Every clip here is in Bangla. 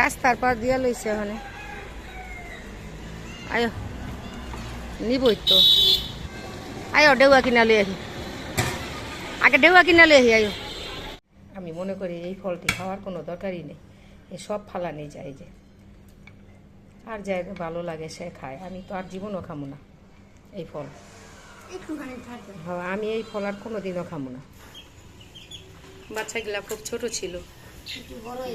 রাস্তার পর দিয়ে লইছে ওখানে আয়ো নিবই তো। আয়ো ডেউয়া কিনা লই আহি। আগে ডেউয়া কিনা লই আহি আয়ো। আমি মনে করি এই ফলটি খাওয়ার কোনো দরকারই নেই। এ সব ফালানি যায় যে। আর যাই ভালো লাগে সে খায়। আমি তো আর জীবনও খামো না এই ফল। হ্যাঁ আমি এই ফল আর কোনো দিনও খামো না। বাচ্চাগুলা খুব ছোট ছিল।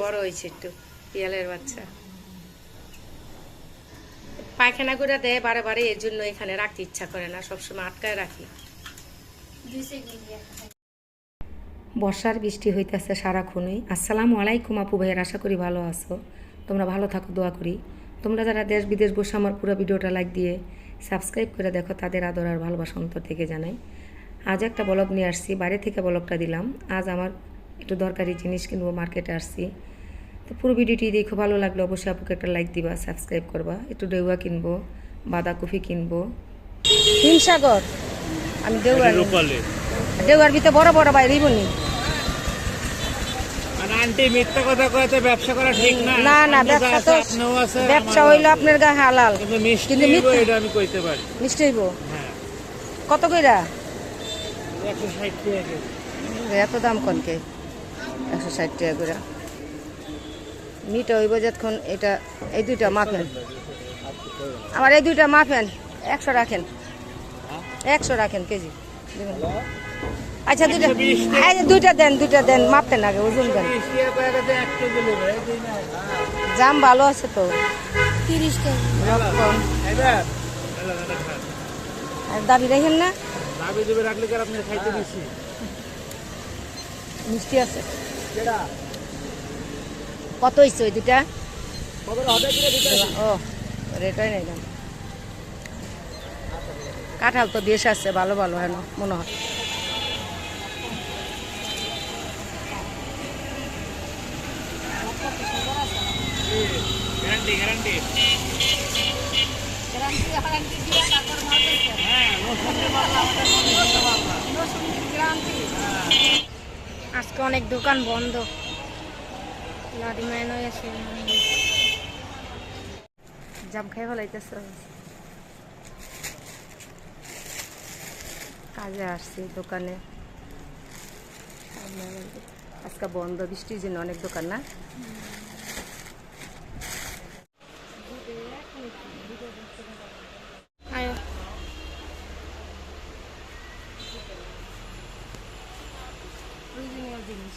বড় হয়েছে একটু। পিয়ালের বাচ্চা। পায়খানা করে দেয় বারে বারে, এর জন্য এখানে রাখতে ইচ্ছা করে না, সবসময় আটকায় রাখি। বর্ষার বৃষ্টি হইতেছে সারাক্ষণই। আসসালামু আলাইকুম আপু ভাইয়ের, আশা করি ভালো আছো। তোমরা ভালো থাকো, দোয়া করি। তোমরা যারা দেশ বিদেশ বসে আমার পুরো ভিডিওটা লাইক দিয়ে সাবস্ক্রাইব করে দেখো, তাদের আদর আর ভালোবাসা অন্তর থেকে জানাই। আজ একটা ব্লগ নিয়ে আসছি, বাইরে থেকে ব্লগটা দিলাম। আজ আমার একটু দরকারি জিনিস কিনবো, মার্কেটে আসছি। তো পুরো ভিডিওটি দেখো ভালো লাগলে অবশ্যই আপুকে একটা লাইক দিবা সাবস্ক্রাইব করবা। একটু ডেউয়া কিনবো বাঁধাকপি কিনবো। হিমসাগর। আমি ডেউয়া ডেউয়ার ভিতরে বড় বড় বাইরে নি আন্টি মিথ্যা কথা কয়েতে ব্যবসা করা ঠিক না। না না ব্যবসা তো ব্যবসা হইল। আপনার গা হালাল। কিন্তু মিষ্টি এটা আমি কইতে পারি। মিষ্টি হইব? হ্যাঁ। কত কইরা? একশো ষাট টাকা এত দাম কনকে? একশো ষাট টাকা করে মিটা হইব যতক্ষণ এটা এই দুইটা মাফেন আমার এই দুইটা মাফেন একশো রাখেন। একশো রাখেন কেজি। আচ্ছা দুইটা এই দুইটা দেন দুইটা দেন মাপতেন আগে ওজন দেন। জাম ভালো আছে তো। আর দাবি রাখেন না? মিষ্টি আছে। কেডা? কত হয়েছে ওই দুটা? ও নেই কাঁঠাল তো বেশ আছে, ভালো ভালো হেন মনে হয়। আজকে অনেক দোকান বন্ধ। আছে জাম খাই কাজে আসছি দোকানে। আজকে বন্ধ বৃষ্টির জন্য অনেক দোকান না আয়ো প্রয়োজনীয় জিনিস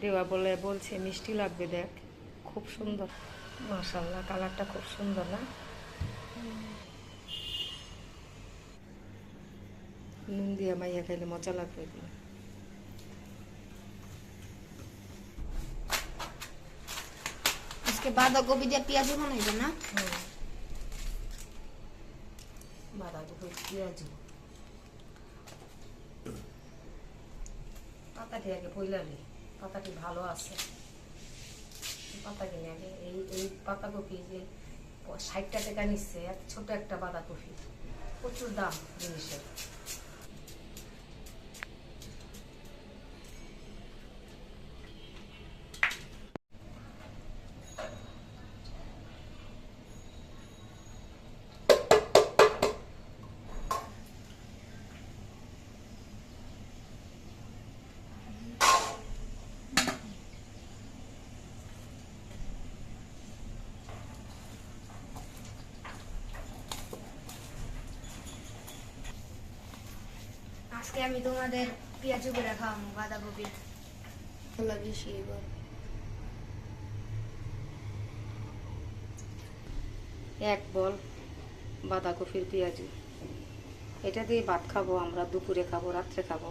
দেওয়া বলে বলছে মিষ্টি লাগবে দেখ। খুব সুন্দর। মাশাল্লাহ কালারটা খুব সুন্দর না? নুন দিয়ে মাইয়া খাইলে মজা লাগবে এগুলো। আজকে বাঁধাকপি দিয়ে পেঁয়াজ বানাইবে না। বাঁধাকপি পেঁয়াজ। পাতাটি আগে পাতাটি ভালো আছে। পাতা কিনে আগে, এই এই পাতাকপি যে ষাটটা টাকা নিচ্ছে ছোট একটা বাঁধাকপি। প্রচুর দাম জিনিসের। আজকে আমি তোমাদের পেঁয়াজ করে খাওয়াবো বাঁধাকপি এক বল বাঁধাকপির পেঁয়াজি। এটা দিয়ে ভাত খাব আমরা দুপুরে খাব রাত্রে খাব।